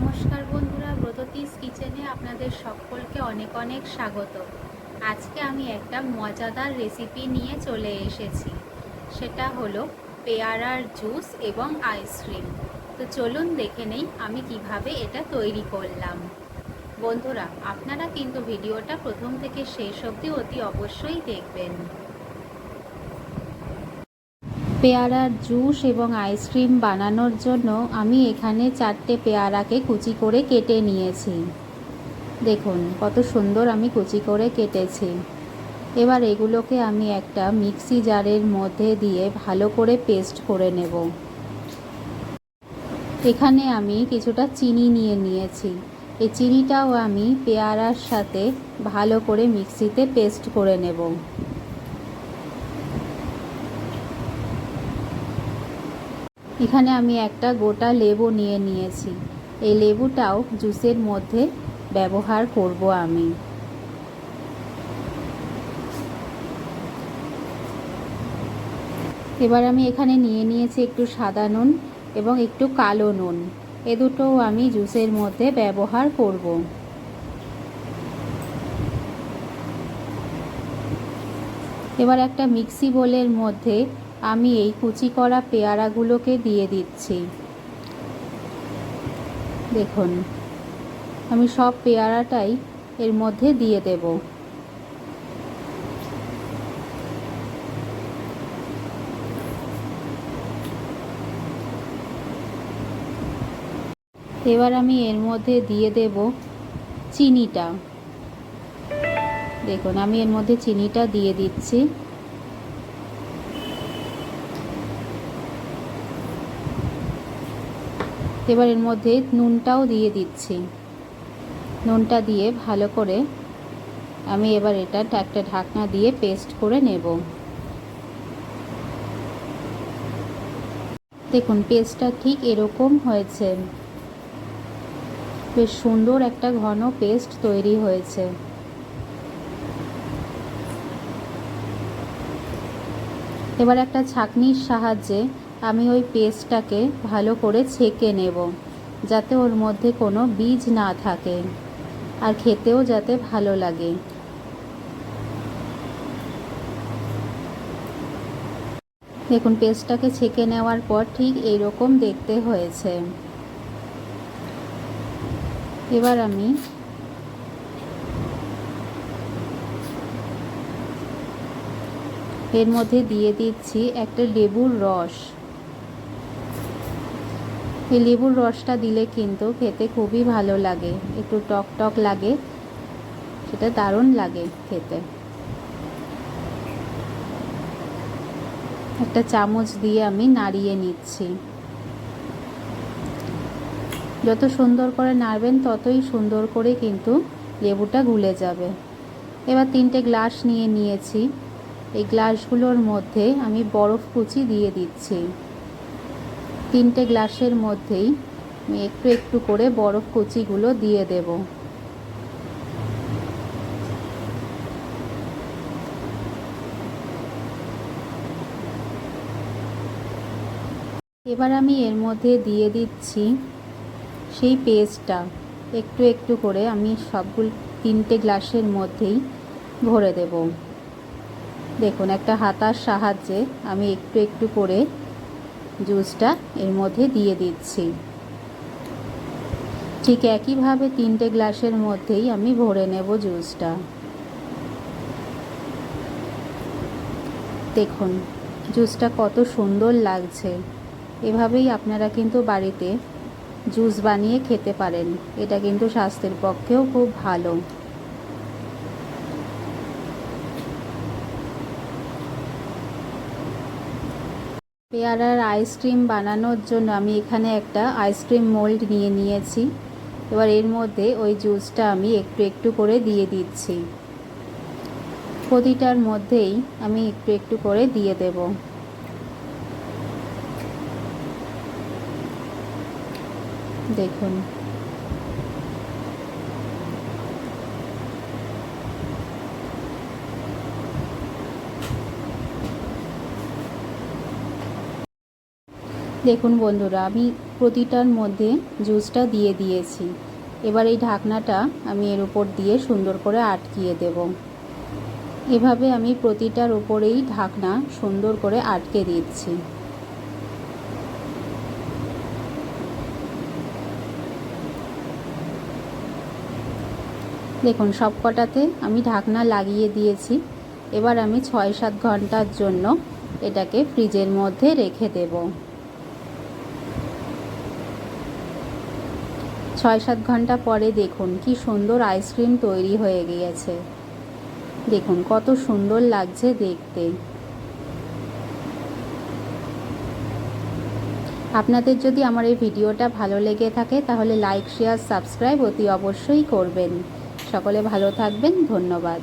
নমস্কার বন্ধুরা, ব্রততিস কিচেনে আপনাদের সকলকে অনেক অনেক স্বাগত। আজকে আমি একটা মজাদার রেসিপি নিয়ে চলে এসেছি। সেটা হলো পেয়ারার জুস এবং আইসক্রিম তো চলুন দেখে নেই আমি কীভাবে এটা তৈরি করলাম। বন্ধুরা, আপনারা কিন্তু ভিডিওটা প্রথম থেকে শেষ অবধি অতি অবশ্যই দেখবেন। পেয়ারার জুস এবং আইসক্রিম বানানোর জন্য আমি এখানে চারটে পেয়ারাকে কুচি করে কেটে নিয়েছি। দেখুন, কত সুন্দর আমি কুচি করে কেটেছি। এবার এগুলোকে আমি একটা মিক্সি জারের মধ্যে দিয়ে ভালো করে পেস্ট করে নেব। এখানে আমি কিছুটা চিনি নিয়ে নিয়েছি। এই চিনিটাও আমি পেয়ারার সাথে ভালো করে মিক্সিতে পেস্ট করে নেব। এখানে আমি একটা গোটা লেবু নিয়ে নিয়েছি। এই লেবুটাও জুসের মধ্যে ব্যবহার করব আমি। এবার আমি এখানে নিয়ে নিয়েছি একটু সাদা নুন এবং একটু কালো নুন। এ দুটোও আমি জুসের মধ্যে ব্যবহার করব। এবার একটা মিক্সি বোলের মধ্যে আমি এই কুচি করা পেয়ারাগুলোকে দিয়ে দিচ্ছি। দেখুন, আমি সব পেয়ারাটাই এর মধ্যে দিয়ে দেব। এবার আমি এর মধ্যে দিয়ে দেব চিনিটা। দেখুন, আমি এর মধ্যে চিনিটা দিয়ে দিচ্ছি। এবার এর মধ্যে নুনটাও দিয়ে দিচ্ছি। নুনটা দিয়ে ভালো করে আমি এবার এটা একটা ঢাকনা দিয়ে পেস্ট করে নেব। দেখুন, পেস্টটা ঠিক এরকম হয়েছে। বেশ সুন্দর একটা ঘন পেস্ট তৈরি হয়েছে। এবার একটা ছাকনির সাহায্যে আমি ওই পেস্টটাকে ভালো করে ছেঁকে নেব, যাতে ওর মধ্যে কোনো বীজ না থাকে আর খেতেও যাতে ভালো লাগে। দেখুন, পেস্টটাকে ছেঁকে নেওয়ার পর ঠিক এইরকম দেখতে হয়েছে। এবার আমি এর মধ্যে দিয়ে দিচ্ছি একটা লেবুর রস। এই লেবুর রসটা দিলে কিন্তু খেতে খুবই ভালো লাগে। একটু টক টক লাগে। সেটা দারুণ লাগে খেতে। একটা চামচ দিয়ে আমি নাড়িয়ে নিচ্ছি। যত সুন্দর করে নাড়বেন, ততই সুন্দর করে কিন্তু লেবুটা গুলে যাবে। এবার তিনটে গ্লাস নিয়ে নিয়েছি। এই গ্লাসগুলোর মধ্যে আমি বরফ কুচি দিয়ে দিচ্ছি। তিনটে গ্লাসের মধ্যেই একটু একটু করে বরফ কুচিগুলো দিয়ে দেব। এবার আমি এর মধ্যে দিয়ে দিচ্ছি সেই পেস্টটা। একটু একটু করে আমি সবগুলো তিনটে গ্লাসের মধ্যেই ভরে দেব। দেখুন, একটা হাতার সাহায্যে আমি একটু একটু করে জুসটা এর মধ্যে দিয়ে দিচ্ছি। ঠিক একইভাবে তিনটে গ্লাসের মধ্যেই আমি ভরে নেব জুসটা। দেখুন, জুসটা কত সুন্দর লাগছে। এভাবেই আপনারা কিন্তু বাড়িতে জুস বানিয়ে খেতে পারেন। এটা কিন্তু স্বাস্থ্যের পক্ষেও খুব ভালো। পেয়ারার আইসক্রিম বানানোর জন্য আমি এখানে একটা আইসক্রিম মোল্ড নিয়ে নিয়েছি। এবার এর মধ্যে ওই জুসটা আমি একটু একটু করে দিয়ে দিচ্ছি। প্রতিটার মধ্যেই আমি একটু একটু করে দিয়ে দেব। দেখুন। দেখুন বন্ধুরা, আমি প্রতিটার মধ্যে জুসটা দিয়ে দিয়েছি। এবার এই ঢাকনাটা আমি এর উপর দিয়ে সুন্দর করে আটকিয়ে দেব। এভাবে আমি প্রতিটার উপরেই ঢাকনা সুন্দর করে আটকে দিচ্ছি। দেখুন সব কটাতে আমি ঢাকনা লাগিয়ে দিয়েছি। এবার আমি ছয় সাত ঘণ্টার জন্য এটাকে ফ্রিজের মধ্যে রেখে দেব। ছয় সাত ঘণ্টা পরে দেখুন কি সুন্দর আইসক্রিম তৈরি হয়ে গিয়েছে। দেখুন কত সুন্দর লাগছে দেখতে। আপনাদের যদি আমার এই ভিডিওটা ভালো লেগে থাকে তাহলে লাইক, শেয়ার, সাবস্ক্রাইব অতি অবশ্যই করবেন। সকলে ভালো থাকবেন, ধন্যবাদ।